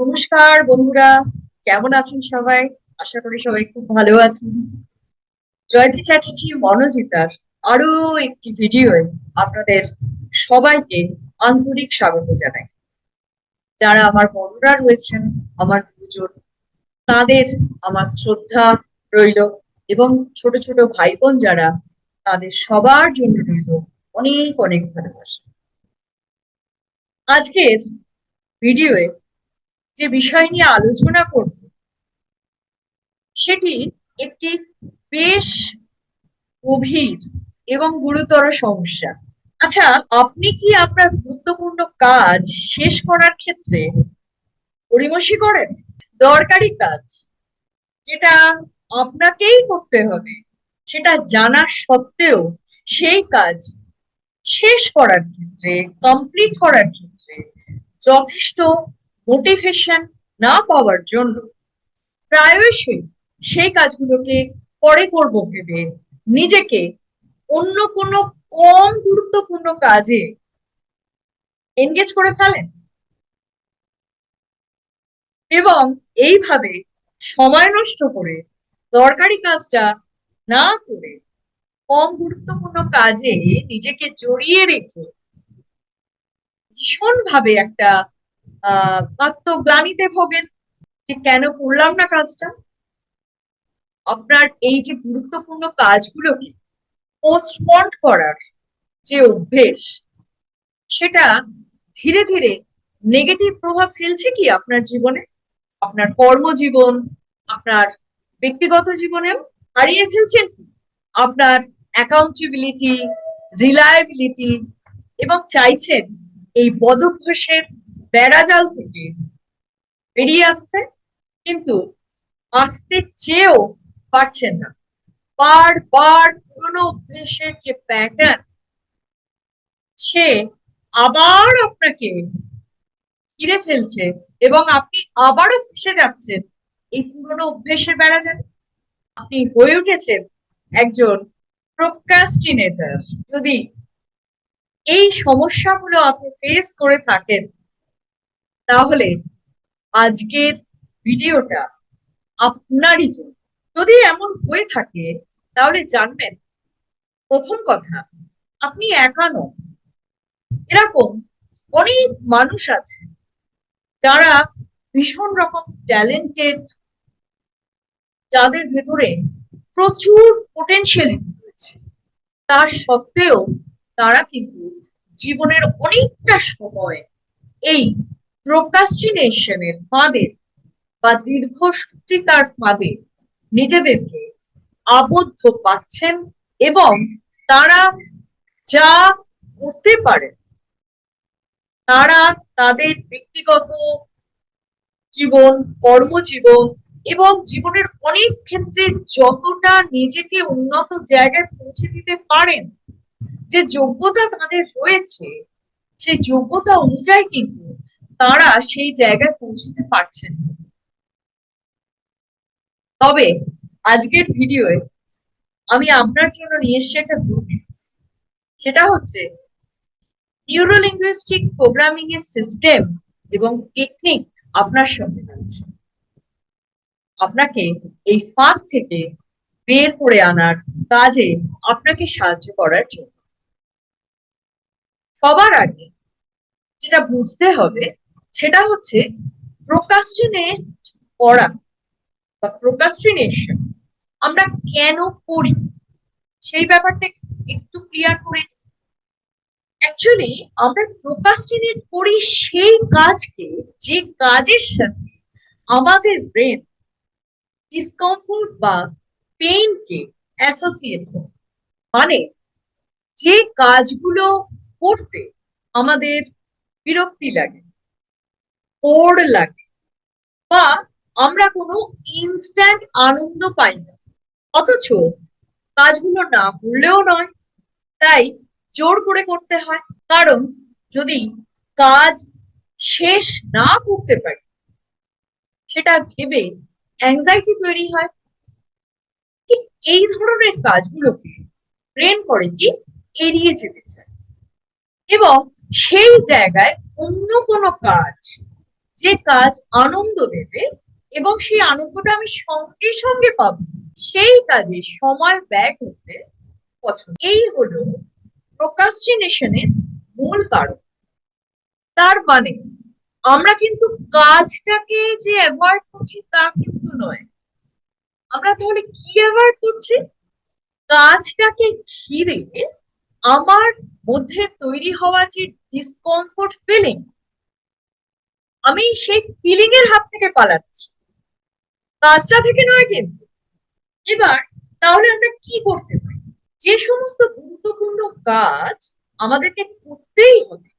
নমস্কার, বন্ধুরা। কেমন আছেন সবাই? আশা করি সবাই খুব ভালো আছেন। জয়তী চ্যাটার্জি, মনোজিতার আরও একটি ভিডিওয়ে আপনাদের সবাইকে আন্তরিক স্বাগত জানাই। যারা আমার বন্ধুরা রয়েছেন, আমার দুজন তাদের আমার শ্রদ্ধা রইল এবং ছোট ছোট ভাই বোন যারা, তাদের সবার জন্য রইল অনেক অনেক ভালোবাসা। আজকের ভিডিওয়ে যে বিষয় নিয়ে আলোচনা করব, সেটি একটি বেশ গভীর এবং গুরুতর সমস্যা। আচ্ছা আপনি কি আপনার গুরুত্বপূর্ণ কাজ শেষ করার ক্ষেত্রে গড়িমসি করেন? দরকারি কাজ যেটা আপনাকেই করতে হবে, সেটা জানা সত্ত্বেও সেই কাজ শেষ করার ক্ষেত্রে কমপ্লিট করার ক্ষেত্রে যথেষ্ট মোটিভেশন না পাওয়ার জন্য প্রায়শই সেই কাজগুলোকে পরে করব ভেবে নিজেকে অন্য কোনো কম গুরুত্বপূর্ণ কাজে এনগেজ করে ফেলেন। এবং এইভাবে সময় নষ্ট করে দরকারি কাজটা না করে কম গুরুত্বপূর্ণ কাজে নিজেকে জড়িয়ে রেখে ভীষণ ভাবে একটা আত্মগ্লানিতে ভোগেন যে কেন করলাম না কাজটা? আপনার এই যে গুরুত্বপূর্ণ কাজগুলোকে পোস্টপন্ড করার যে অভ্যেস, সেটা ধীরে ধীরে নেগেটিভ প্রভাব ফেলছে কি আপনার জীবনে? আপনার কর্মজীবন, আপনার ব্যক্তিগত জীবনেও হারিয়ে ফেলছেন কি? আপনার অ্যাকাউন্টেবিলিটি রিলায়েবিলিটি এবং চাইছেন এই বদভ্যাসের বেড়াজাল থেকে বেরিয়ে আসতে কিন্তু আসতে চেয়েও পারছেন না। বারবার পুরোনো অভ্যেসের যে প্যাটার্ন সে আবার আপনাকে ঘিরে ফেলছে এবং আপনি আবারও ফেসে যাচ্ছেন এই পুরোনো অভ্যেসের বেড়াজালে আপনি হয়ে উঠেছেন একজন প্রোক্রাস্টিনেটর যদি এই সমস্যাগুলো আপনি ফেস করে থাকেন তাহলে আজকের ভিডিওটা আপনারই জন্য। যদি এমন হয়ে থাকে, তাহলে জানবেন, প্রথম কথা, আপনি একা নন। এরকম অনেক মানুষ আছে যারা ভীষণ রকম ট্যালেন্টেড যাদের ভেতরে প্রচুর পোটেনশিয়ালিটি রয়েছে। তার সত্ত্বেও তারা কিন্তু জীবনের অনেকটা সময় এই প্রোকাস্টিনেশনের ফাঁদে বা দীর্ঘসূত্রিতার ফাঁদে নিজেদেরকে আবদ্ধ পাচ্ছেন এবং তারা যা করতে পারে, তারা তাদের ব্যক্তিগত জীবন, কর্মজীবন এবং জীবনের অনেক ক্ষেত্রে যতটা নিজেকে উন্নত জায়গায় পৌঁছে দিতে পারেন, যে যোগ্যতা তাদের রয়েছে, সেই যোগ্যতা অনুযায়ী কিন্তু তারা সেই জায়গায় পৌঁছতে পারছেন তবে আজকের ভিডিওয়ে আমি আপনার জন্য নিয়ে এসেছি একটা গুড সেটা হচ্ছে নিউরোলিঙ্গুইস্টিক প্রোগ্রামিং এর সিস্টেম এবং টেকনিক আপনার সঙ্গে রয়েছে আপনাকে এই ফাঁক থেকে বের করে আনার কাজে আপনাকে সাহায্য করার জন্য। সবার আগে যেটা বুঝতে হবে সেটা হচ্ছে প্রোকাস্টিনেট করা বা প্রোকাস্টিনেশন আমরা কেন করি? সেই ব্যাপারটা একটু ক্লিয়ার করে অ্যাকচুয়ালি আমরা প্রোকাস্টিনেট করি সেই কাজকে, যে কাজের সাথে আমাদের ব্রেন ডিসকমফোর্ট বা পেইনকে অ্যাসোসিয়েট করে। মানে যে কাজগুলো করতে আমাদের বিরক্তি লাগে বোর লাগে বা আমরা কোনো ইনস্ট্যান্ট আনন্দ পাই না। অথচ কাজগুলো না করলেও নয়, তাই জোর করে করতে হয়। কারণ যদি কাজ শেষ না করতে পারি, সেটা ভেবে অ্যাংজাইটি তৈরি হয়। ঠিক এই ধরনের কাজগুলোকে ব্রেন করে কি এড়িয়ে যেতে চায়। এবং সেই জায়গায় অন্য কোনো কাজ যে কাজ আনন্দ দেবে এবং সেই আনন্দটা আমি সঙ্গে সঙ্গে পাব, সেই কাজে সময় ব্যয় করতে পছন্দ। এই হলো প্রোকাস্টিনেশনের মূল কারণ। তার মানে আমরা কিন্তু কাজটাকে যে অ্যাভয়েড করছি তা কিন্তু নয়। আমরা তাহলে কি অ্যাভয়েড করছি? কাজটাকে ঘিরে আমার মধ্যে তৈরি হওয়া যে ডিসকমফোর্ট ফিলিং আমি সেই ফিলিং এর হাত থেকে পালাচ্ছি। কাজটা থেকে নয় কিন্তু। এবার তাহলে আমরা কি করতে পারি? যে সমস্ত গুরুত্বপূর্ণ কাজ আমাদেরকে করতেই হবে।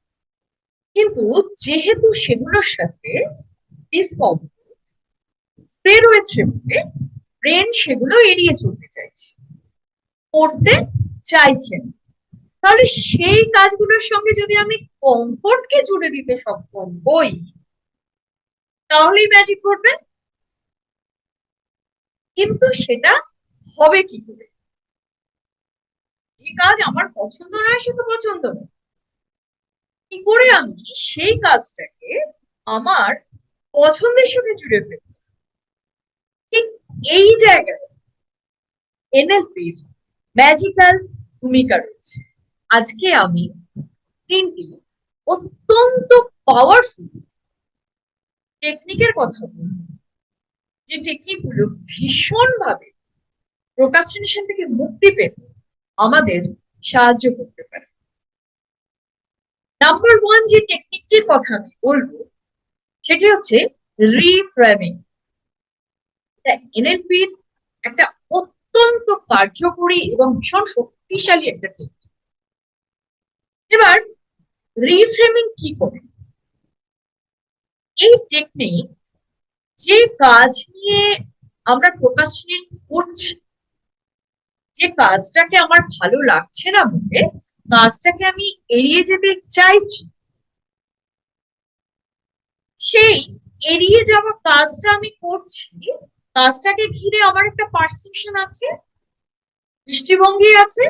কিন্তু যেহেতু সেগুলোর সাথে রয়েছে বলে ব্রেন সেগুলো এড়িয়ে চলতে চাইছে। করতে চাইছেন তাহলে সেই কাজগুলোর সঙ্গে যদি আমি কমফোর্টকে জুড়ে দিতে সক্ষম হই তাহলেই ম্যাজিক ঘটবে। কিন্তু সেটা হবে কি করে? যে কাজ আমার পছন্দ নয়, সে তো পছন্দ নয়। কি করে আমি সেই কাজটাকে আমার পছন্দের সঙ্গে জুড়ে ফেলব? ঠিক এই জায়গায় এনএলপির ম্যাজিক্যাল ভূমিকা রয়েছে। আজকে আমি তিনটি অত্যন্ত পাওয়ারফুল টেকনিকের কথা বলব। যে টেকনিকগুলো ভীষণভাবে প্রোকাস্টিনেশন থেকে মুক্তি পেতে আমাদের সাহায্য করতে পারে। নাম্বার ওয়ান যে টেকনিকটির কথা আমি বলব, সেটি হচ্ছে রিফ্রেমিং এনএলপির একটা অত্যন্ত কার্যকরী এবং ভীষণ শক্তিশালী একটা টেকনিক এবার রিফ্রেমিং কি করে? এই টেকনিক যে কাজ নিয়ে আমরা প্রকাশনের করছি, যে কাজটাকে আমার ভালো লাগছে না বলে কাজটাকে আমি এড়িয়ে যেতে চাইছি, সেই এড়িয়ে যাওয়া কাজটা আমি করছি, কাজটাকে ঘিরে আমার একটা পারসেপশন আছে, দৃষ্টিভঙ্গি আছে,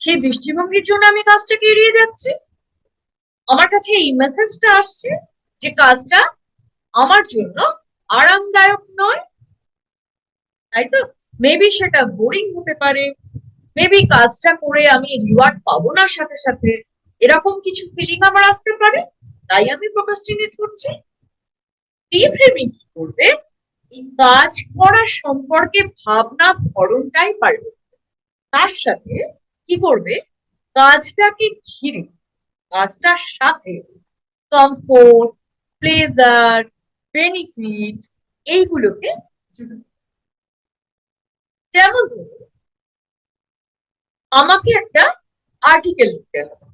সেই দৃষ্টিভঙ্গির জন্য আমি কাজটাকে এড়িয়ে যাচ্ছি, আমার কাছে এই মেসেজটা আসছে যে কাজটা আমার জন্য আরামদায়ক নয়, তাই তো? মেবি সেটা বোরিং হতে পারে। মেবি কাজটা করে আমি রিওয়ার্ড পাবো না সাথে সাথে। এরকম কিছু ফিলিং আমার আসতে পারে, তাই আমি প্রোকাস্টিনেট করছি। রিফ্রেমিং কি করবে? কাজ করার সম্পর্কে ভাবনা ধরনটাই পাল্টে তার সাথে কি করবে? কাজটাকে ঘিরে, কাজটার সাথে কমফোর্ট প্লেজার বেনিফিট এইগুলোকে যেমন ধরুন, আমাকে একটা আর্টিকেল লিখতে হবে।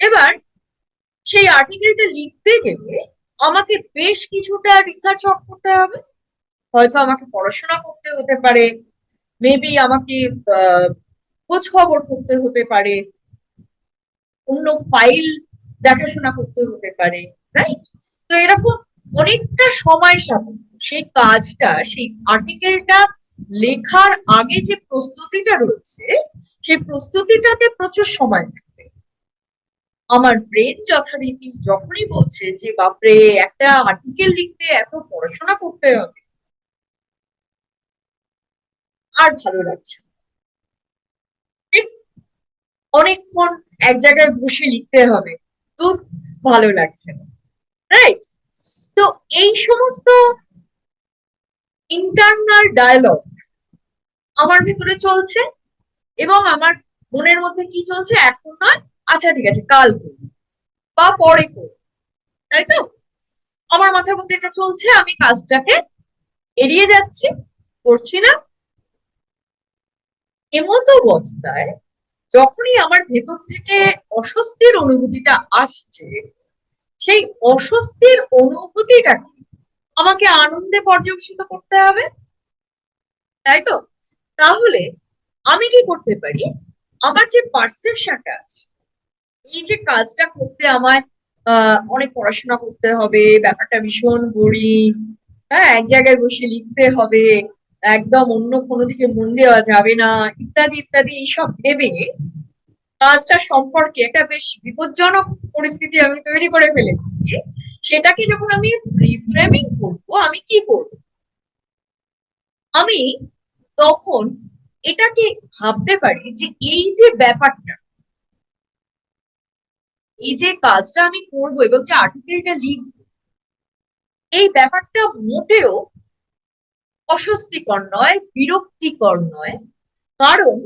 এবার সেই আর্টিকেলটা লিখতে গেলে আমাকে বেশ কিছুটা রিসার্চ আউট করতে হবে। হয়তো আমাকে পড়াশোনা করতে হতে পারে। মেবি আমাকে খোঁজ খবর করতে হতে পারে। অন্য ফাইল দেখাশোনা করতে হতে পারে। রাইট তো এরকম অনেকটা সময় সাপেক্ষ। সেই কাজটা, সেই আর্টিকেলটা লেখার আগে যে প্রস্তুতিটা রয়েছে, সেই প্রস্তুতিটাতে প্রচুর সময় লাগবে। আমার ব্রেন যথারীতি যখনই বলছে যে, বাপরে, একটা আর্টিকেল লিখতে এত পড়াশোনা করতে হবে। আর ভালো লাগছে অনেকক্ষণ এক জায়গায় বসে লিখতে হবে। তো ভালো লাগছে না। রাইট তো এই সমস্ত ইন্টারনাল ডায়ালগ আমার ভেতরে চলছে এবং আমার মনের মধ্যে কি চলছে? এখন নয়। আচ্ছা ঠিক আছে, কাল করব বা পরে করব। তাই তো? আমার মাথার মধ্যে এটা চলছে, আমি কাজটাকে এড়িয়ে যাচ্ছি, করছি না। এমত অবস্থায় যখনই আমার ভেতর থেকে অস্বস্তির অনুভূতিটা আসছে সেই অস্বস্তির অনুভূতিটাকে আমাকে আনন্দে পর্যবেসিত করতে হবে? তাই তো? তাহলে আমি কি করতে পারি? আমার যে পারসেপশনটা আছে, এই যে কাজটা করতে আমায় অনেক পড়াশোনা করতে হবে, ব্যাপারটা ভীষণ বোরিং। হ্যাঁ এক জায়গায় বসে লিখতে হবে, একদম অন্য কোনো দিকে মন দেওয়া যাবে না, ইত্যাদি ইত্যাদি, এইসব ভেবে কাজটা সম্পর্কে একটা বেশ বিপজ্জনক পরিস্থিতি আমি তৈরি করে ফেলেছি, সেটাকে যখন আমি রিফ্রেমিং করব, আমি কি করব? আমি তখন এটাকে ভাবতে পারি যে এই যে ব্যাপারটা, এই যে কাজটা আমি করব এবং যে আর্টিকেলটা লিখব, এই ব্যাপারটা মোটেও অস্বস্তিকর নয়, বিরক্তিকর নয়। কারণ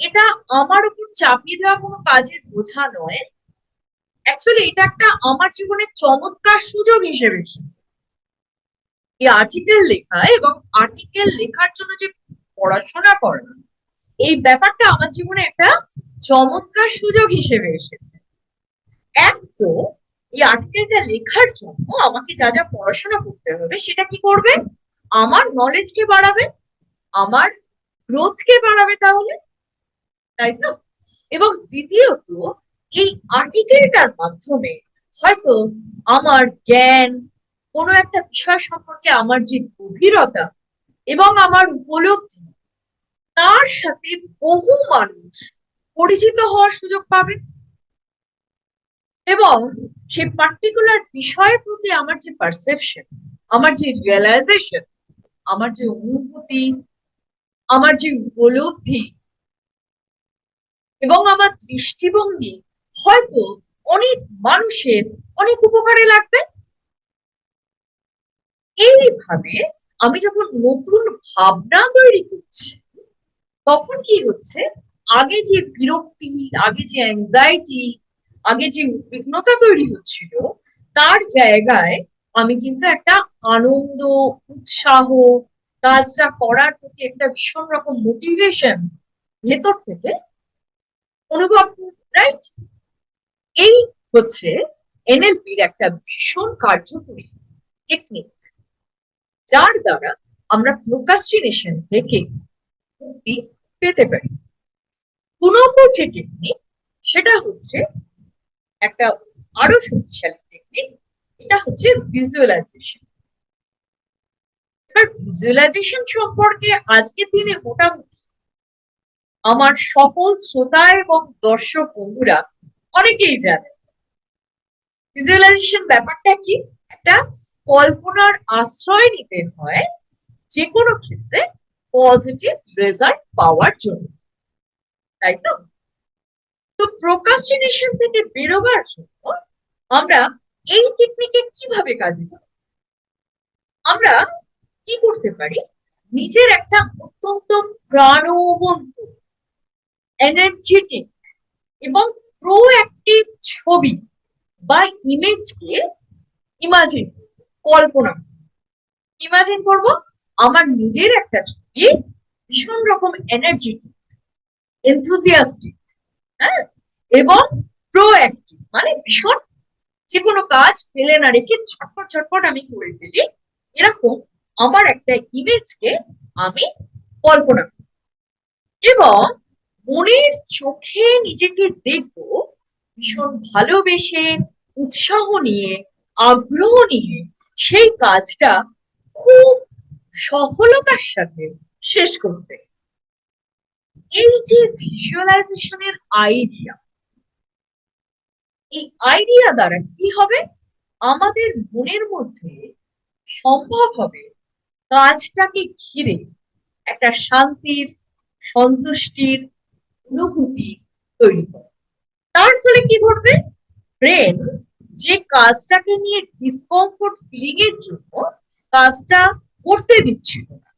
এটা আমার উপর চাপিয়ে দেওয়া কোনো কাজের বোঝা নয়। অ্যাকচুয়ালি এটা একটা আমার জীবনে চমৎকার সুযোগ হিসেবে এসেছে। এই আর্টিকেল লেখা এবং আর্টিকেল লেখার জন্য যে পড়াশোনা করা, এই ব্যাপারটা আমার জীবনে একটা চমৎকার সুযোগ হিসেবে এসেছে। এক তো, এই আর্টিকেলটা লেখার জন্য আমাকে যা যা পড়াশোনা করতে হবে সেটা কি করবে? আমার নলেজকে বাড়াবে, আমার গ্রোথকে বাড়াবে তাহলে? তাই তো? এবং দ্বিতীয়ত, এই আর্টিকেলটার মাধ্যমে হয়তো আমার জ্ঞান, কোনো একটা বিষয় সম্পর্কে আমার যে গভীরতা এবং আমার উপলব্ধি, তার সাথে বহু মানুষ পরিচিত হওয়ার সুযোগ পাবে। এবং সে পার্টিকুলার বিষয়ের প্রতি আমার যে পারসেপশন আমার যে রিয়েলাইজেশন আমার যে অনুভূতি, আমার যে উপলব্ধি এবং আমার দৃষ্টিভঙ্গি হয়তো অনেক মানুষের অনেক উপকারে লাগবে। এইভাবে আমি যখন নতুন ভাবনা তৈরি করছি, তখন কি হচ্ছে? আগে যে বিরক্তি, আগে যে অ্যাংজাইটি আগে যে উদ্বিগ্নতা তৈরি হচ্ছিল, তার জায়গায় আমি কিন্তু একটা আনন্দ, উৎসাহ, কাজটা করার প্রতি একটা ভীষণ রকম মোটিভেশন ভেতর থেকে অনুভব রাইট এই হচ্ছে এনএলপির একটা ভীষণ কার্যকরী টেকনিক যার দ্বারা আমরা প্রোকাস্টিনেশন থেকে মুক্তি পেতে পারি। দু নম্বর যে টেকনিক সেটা হচ্ছে একটা আরও শক্তিশালী টেকনিক এটা হচ্ছে ভিজুয়ালাইজেশন এবার ভিজুয়ালাইজেশন সম্পর্কে আজকের দিনে মোটামুটি আমার সকল শ্রোতা এবং দর্শক বন্ধুরা অনেকেই জানে। ভিজুয়ালাইজেশন ব্যাপারটা কি? একটা কল্পনার আশ্রয় নিতে হয় যে কোনো ক্ষেত্রে পজিটিভ রেজাল্ট পাওয়ার জন্য। তাই তো? তো প্রোকাস্টিনেশন থেকে বেরোবার জন্য আমরা এই টেকনিকে কীভাবে কাজে লাগাবো? আমরা কি করতে পারি? নিজের একটা অত্যন্ত প্রাণবন্ত এনার্জেটিক এবং প্রোঅ্যাক্টিভ ছবি বা ইমেজকে ইমাজিন কল্পনা। ইমাজিন করব, আমার নিজের একটা ছবি, ভীষণ রকম এনার্জেটিক এনথুজিয়াস্টিক হ্যাঁ? এবং প্রোঅ্যাক্টিভ মানে ভীষণ যে কোনো কাজ ফেলে না রেখে ছটপট ছটপট আমি করে ফেলি, এরকম আমার একটা ইমেজকে আমি কল্পনা এবং মনের চোখে নিজেকে দেখব, ভীষণ ভালোবেসে, উৎসাহ নিয়ে, আগ্রহ নিয়ে সেই কাজটা খুব সফলতার সাথে শেষ করতে। এই যে ভিজুয়ালাইজেশনের আইডিয়া এই আইডিয়া দ্বারা কি হবে? আমাদের মনের মধ্যে সম্ভব হবে কাজটাকে ঘিরে একটা শান্তির, সন্তুষ্টির অনুভূতি তৈরি করে। তার ফলে কি ঘটবে? ব্রেন যে কাজটাকে নিয়ে ডিসকমফোর্ট ফিলিং এর জন্য কাজটা করতে দিচ্ছিল না,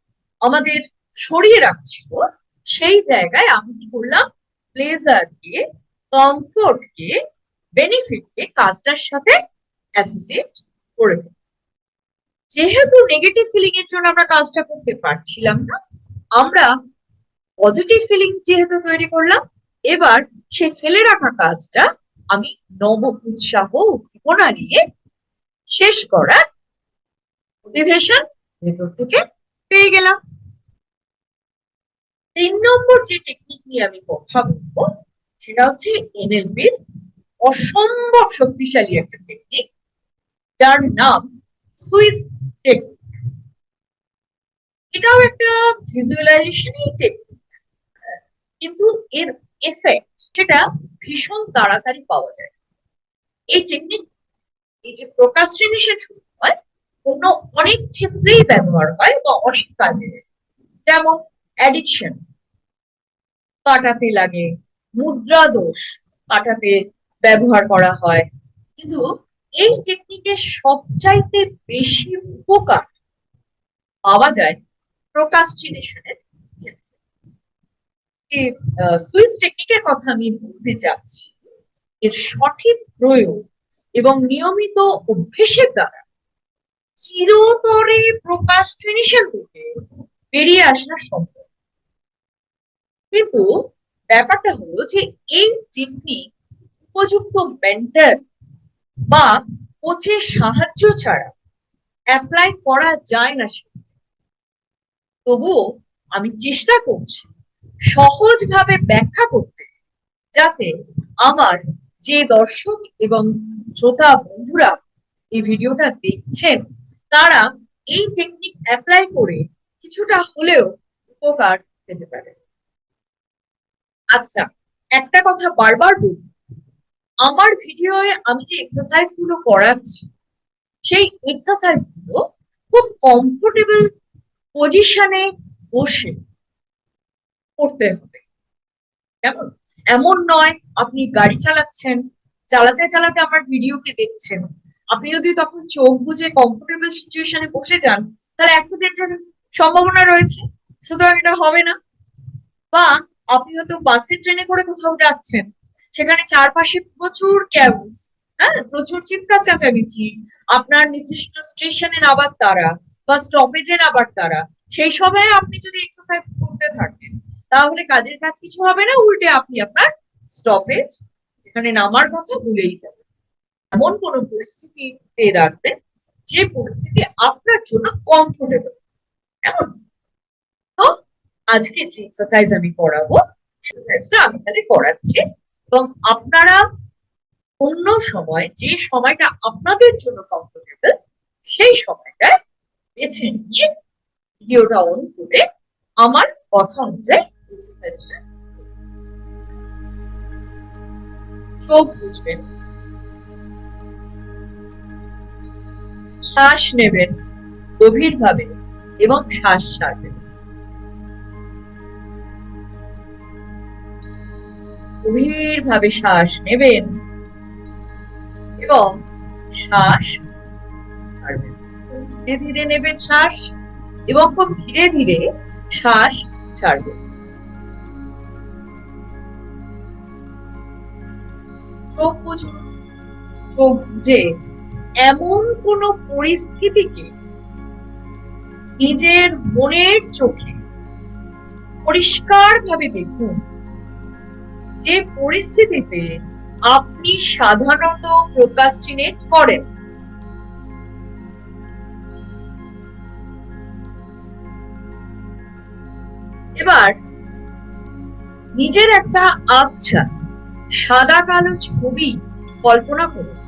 আমাদের সরিয়ে রাখছিল, সেই জায়গায় আমি কি করলাম? প্লেজারকে কমফোর্টকে বেনিফিটকে কাজটার সাথে অ্যাসোসিয়েট করে দেব যেহেতু নেগেটিভ ফিলিং এর জন্য আমরা কাজটা করতে পারছিলাম না, আমরা পজিটিভ ফিলিং যেহেতু তৈরি করলাম, এবার সে ফেলে রাখা কাজটা আমি নব উৎসাহ উদ্দীপনা নিয়ে শেষ করার মোটিভেশন ভেতর থেকে পেয়ে গেলাম। তিন নম্বর যে টেকনিক নিয়ে আমি কথা বলব, সেটা হচ্ছে এনএলপির অসম্ভব শক্তিশালী একটা টেকনিক যার নাম সুইস টেকনিক এটাও একটা ভিজুয়ালাইজেশনই টেকনিক কিন্তু এর এফেক্ট সেটা ভীষণ তাড়াতাড়ি পাওয়া যায়। এই টেকনিক এই যে প্রোকাস্টিনেশন শুরু হয়, অন্য অনেক ক্ষেত্রেই ব্যবহার হয় বা অনেক কাজে। যেমন অ্যাডিকশন কাটাতে লাগে, মুদ্রা দোষ কাটাতে ব্যবহার করা হয়। কিন্তু এই টেকনিকের সবচাইতে বেশি উপকার পাওয়া যায় প্রোকাস্টিনেশনের যে সুইস টেকনিকের কথা আমি বলতে চাচ্ছি, এর সঠিক প্রয়োগ এবং নিয়মিত অভ্যেসের দ্বারা চিরতরে প্রোকাস্টিনেশন থেকে বেরিয়ে আসা সম্ভব কিন্তু ব্যাপারটা হলো যে, এই টেকনিক উপযুক্ত মেন্টাল বা কোচের সাহায্য ছাড়া অ্যাপ্লাই করা যায় না সেখানে। তবুও আমি চেষ্টা করছি সহজভাবে ব্যাখ্যা করতে, যাতে আমার যে দর্শক এবং শ্রোতা বন্ধুরা এই ভিডিওটা দেখছেন, তারা এই টেকনিক অ্যাপ্লাই করে কিছুটা হলেও উপকার পেতে পারে। আচ্ছা একটা কথা বারবার বলি। আমার ভিডিওয়ে আমি যে এক্সারসাইজগুলো করাচ্ছি, সেই এক্সারসাইজগুলো খুব কমফোর্টেবল পজিশনে বসে করতে হবে। কেমন? এমন নয়, আপনি গাড়ি চালাচ্ছেন, চালাতে চালাতে আমার ভিডিওকে দেখছেন। আপনি যদি তখন চোখ বুজে কমফোর্টেবল সিচুয়েশনে বসে যান, তাহলে অ্যাক্সিডেন্টের সম্ভাবনা রয়েছে। সুতরাং এটা হবে না। বা আপনি হয়তো বাসে, ট্রেনে করে কোথাও যাচ্ছেন, সেখানে চারপাশে প্রচুর ক্যাউস হ্যাঁ? প্রচুর চিৎকার চেঁচামেচি, আপনার নির্দিষ্ট স্টেশনে আবার তারা বা স্টপেজে আবার তারা, সেই সময়ে আপনি যদি এক্সারসাইজ করতে থাকেন তাহলে কাজের কাজ কিছু হবে না, উল্টে আপনি আপনার স্টপেজ যেখানে নামার কথা ভুলেই যাবেন। এমন কোনো পরিস্থিতিতে রাখবেন যে পরিস্থিতি আপনার জন্য কমফোর্টেবল এমন তো আজকে যে এক্সারসাইজ আমি করাবো এক্সারসাইজটা আমি তাহলে করাচ্ছি এবং আপনারা অন্য সময় যে সময়টা আপনাদের জন্য কমফোর্টেবল সেই সময়টায় বেছে নিয়ে ভিডিওটা অন করে আমার কথা অনুযায়ী এক্সারসাইজটা চোখ বুঝবেন। শ্বাস নেবেন, গভীরভাবে এবং শ্বাস ছাড়বেন। গভীরভাবে শ্বাস নেবেন এবং শ্বাস ছাড়বেন। ধীরে ধীরে নেবেন শ্বাস এবং খুব ধীরে ধীরে শ্বাস ছাড়বেন। চোখ বুঝুন চোখ বুঝে এমন কোন পরিস্থিতিকে নিজের মনের চোখে পরিষ্কার ভাবে দেখুন যে পরিস্থিতিতে আপনি সাধারণত প্রোকাস্টিনেট করেন। এবার নিজের একটা আবছা সাদা কালো ছবি কল্পনা করুন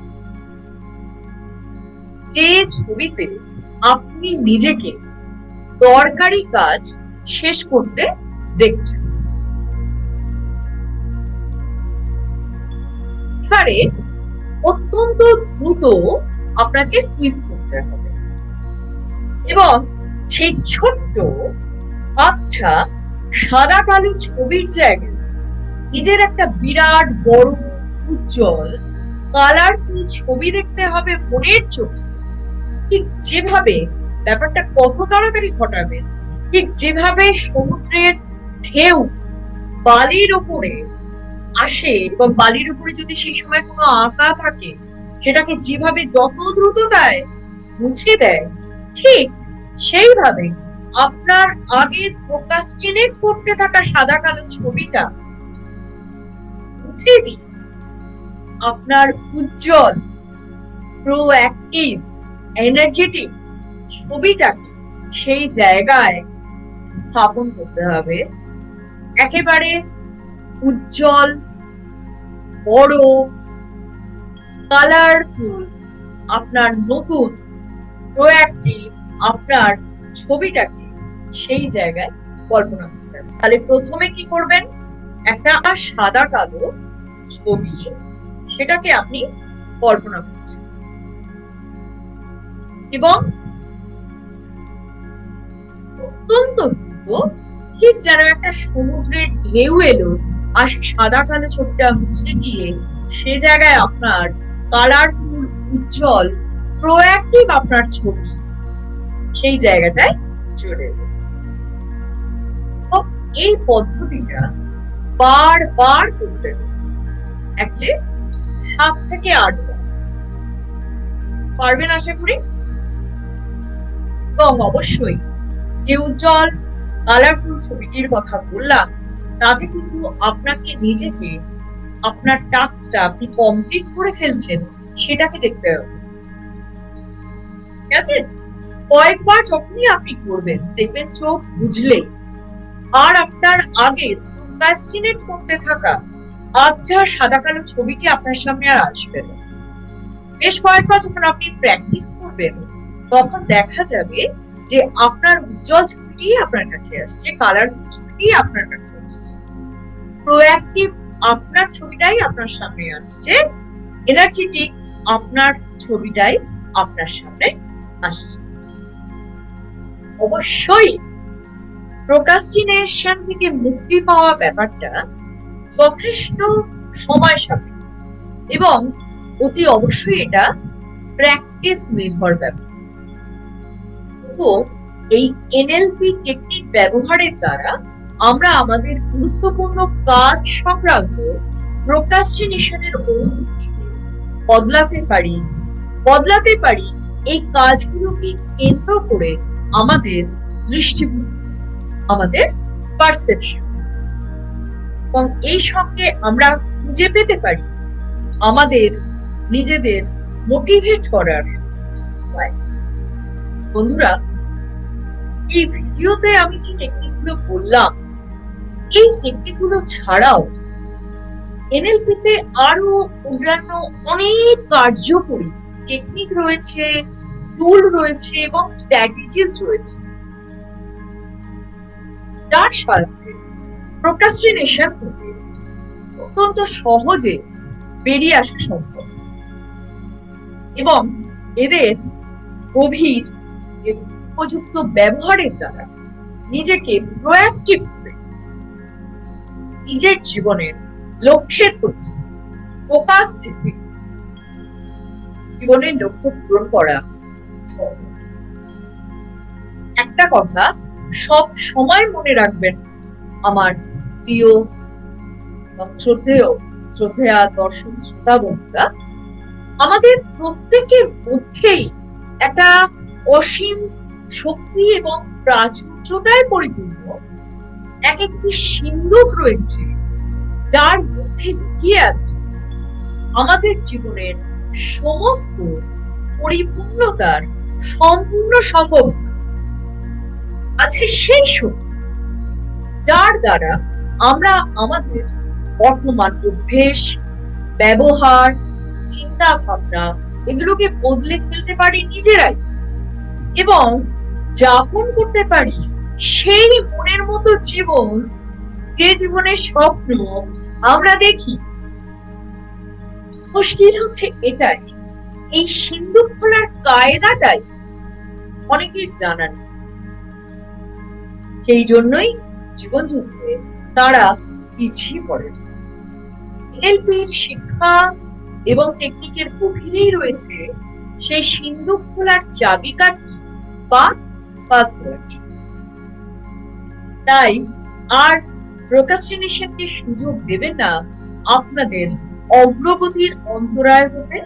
যে ছবিতে আপনি নিজেকে দরকারি কাজ শেষ করতে দেখছেন। এবারে অত্যন্ত দ্রুত আপনাকে সুইচ করতে হবে এবং সেই ছোট্ট আচ্ছা সাদা কালো ছবির জায়গায় নিজের একটা বিরাট বড় উজ্জ্বল কালারফুল ছবি দেখতে হবে মনের চোখে ঠিক যেভাবে ব্যাপারটা কত তাড়াতাড়ি ঘটাবেন ঠিক যেভাবে সমুদ্রের ঢেউ বালির ওপরে আসে এবং বালির উপরে যদি সেই সময় কোনো আঁকা থাকে, সেটাকে যেভাবে যত দ্রুততায় মুছে দেয়, ঠিক সেইভাবে আপনার আগে প্রোকাস্টিনেট করতে থাকা সাদা কালো ছবিটা মুছে দিন আপনার উজ্জ্বল প্রোঅ্যাক্টিভ এনার্জেটিক ছবিটাকে সেই জায়গায় স্থাপন করতে হবে। একেবারে উজ্জ্বল, বড় কালারফুল আপনার নতুন প্রোঅ্যাক্টিভ আপনার ছবিটাকে সেই জায়গায় কল্পনা করতে হবে। তাহলে প্রথমে কি করবেন? একটা সাদা কালো ছবি সেটাকে আপনি কল্পনা করছেন। এবং অত্যন্ত দ্রুত ঠিক যেন একটা সমুদ্রের ঢেউ এলো আর সাদা কালো ছবিটা মুছড়ে গিয়ে সে জায়গায় আপনার কালারফুল, উজ্জ্বল প্রোয়াক্টিভ আপনার ছবি সেই জায়গাটায় চলে এলো। এই পদ্ধতিটা বারবার করতে অ্যাটলিস্ট সাত থেকে আট বার। পারবেন আশা করি? এবং অবশ্যই যে উজ্জ্বল কালারফুল ছবিটির কথা বললাম, তাতে কিন্তু আপনাকে নিজেকে আপনার টাস্কটা আপনি কমপ্লিট করে ফেলছেন, সেটাকে দেখতে হবে। ঠিক আছে? কয়েকবার যখনই আপনি করবেন, দেখবেন চোখ বুঝলে, আর আপনার আগে প্রোক্রাস্টিনেট করতে থাকা আবছা সাদা কালো ছবিটি আপনার সামনে আর আসবে না। বেশ কয়েকবার যখন আপনি প্র্যাকটিস করবেন, তখন দেখা যাবে যে আপনার উজ্জ্বল ছবিটি আপনার কাছে আসছে কালারফুল ছবিটি আপনার কাছে আসছে। প্রোঅ্যাক্টিভ আপনার ছবিটাই আপনার সামনে আসছে এনার্জেটিক আপনার ছবিটাই আপনার সামনে আসছে। অবশ্যই প্রোকাস্টিনেশন থেকে মুক্তি পাওয়া ব্যাপারটা যথেষ্ট সময় সাপেক্ষ এবং অতি অবশ্যই এটা প্র্যাকটিস নির্ভর ব্যাপার। এই এনএলপি টেকনিক ব্যবহারের দ্বারা আমরা আমাদের গুরুত্বপূর্ণ কাজ সংক্রান্ত প্রোকাস্টিনেশনের অনুভূতিকে বদলাতে পারি বদলাতে পারি, এই কাজগুলোকে কেন্দ্র করে আমাদের দৃষ্টিভঙ্গি আমাদের পারসেপশন এবং এই সঙ্গে আমরা খুঁজে পেতে পারি আমাদের নিজেদের মোটিভেট করার বন্ধুরা, এই ভিডিওতে আমি যে টেকনিকগুলো বললাম, এই টেকনিকগুলো ছাড়াও এনএলপিতে আরও অন্যান্য অনেক কার্যকরী টেকনিক রয়েছে টুল রয়েছে এবং স্ট্র্যাটেজিস রয়েছে। যার সাহায্যে প্রোকাস্টিনেশন থেকে অত্যন্ত সহজে বেরিয়ে আসা সম্ভব। এবং এদের গভীর উপযুক্ত ব্যবহারের দ্বারা নিজেকে প্রোয়াক্টিভ করে নিজের জীবনের লক্ষ্যের প্রতি ফোকাস থেকে জীবনের লক্ষ্য পূরণ করা একটা কথা সব সময় মনে রাখবেন, আমার প্রিয় শ্রদ্ধেয়, শ্রদ্ধেয়া দর্শক শ্রোতা বন্ধুরা, আমাদের প্রত্যেকের মধ্যেই একটা অসীম শক্তি এবং প্রাচুর্যতায় পরিপূর্ণ এক একটি সিন্ধুক রয়েছে, যার মধ্যে লুকিয়ে আছে আমাদের জীবনের সমস্ত পরিপূর্ণতার সম্পূর্ণ সম্ভাবনা আছে সেই শক্তি যার দ্বারা আমরা আমাদের বর্তমান অভ্যেস, ব্যবহার চিন্তা ভাবনা এগুলোকে বদলে ফেলতে পারি নিজেরাই এবং যাপন করতে পারি সেই মনের মতো জীবন যে জীবনের স্বপ্ন আমরা দেখি। মুশকিল হচ্ছে এটাই, এই সিন্ধুক খোলার কায়দাটাই অনেকের জানা নেই। সেই জন্যই জীবন যুদ্ধে তারা পিছিয়ে পড়ে এনএলপির শিক্ষা এবং টেকনিকের গভীরেই রয়েছে সেই সিন্ধুক খোলার চাবিকাঠি বা পাসওয়ার্ড তাই আর প্রোকাস্টিনেশনকে সুযোগ দেবে না আপনাদের অগ্রগতির অন্তরায় হতে।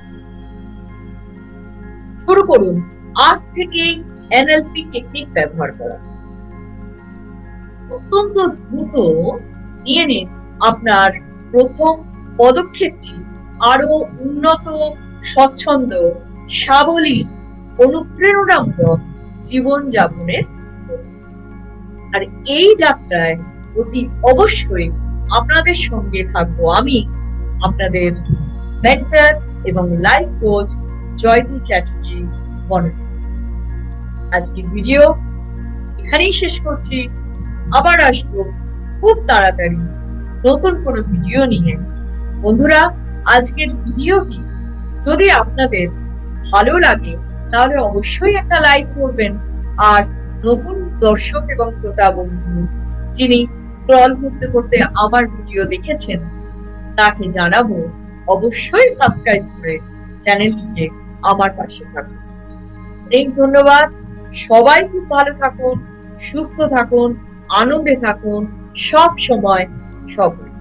শুরু করুন, আজ থেকেই এনএলপি টেকনিক ব্যবহার করা। অত্যন্ত দ্রুত নিয়ে নিন। আপনার প্রথম পদক্ষেপটি আরও উন্নত, স্বচ্ছন্দ, সাবলীল, অনুপ্রেরণামূলক জীবন যাপনের আর এই যাত্রায় অতি অবশ্যই আপনাদের সঙ্গে থাকব আমি, আপনাদের মেন্টার এবং লাইফ কোচ জয়তী চ্যাটার্জি, মনোজ। আজকের ভিডিও এখানেই শেষ করছি। আবার আসব খুব তাড়াতাড়ি। নতুন কোনো ভিডিও নিয়ে। বন্ধুরা, আজকের ভিডিওটি যদি আপনাদের ভালো লাগে, তাহলে অবশ্যই একটা লাইক করবেন। আর নতুন দর্শক এবং শ্রোতা বন্ধু যিনি স্ক্রল করতে করতে আমার ভিডিও দেখেছেন, তাকে জানাব অবশ্যই সাবস্ক্রাইব করে চ্যানেলটিকে আমার পাশে থাকুন। অনেক ধন্যবাদ। সবাই খুব ভালো থাকুন, সুস্থ থাকুন। আনন্দে থাকুন সব সময় সকলে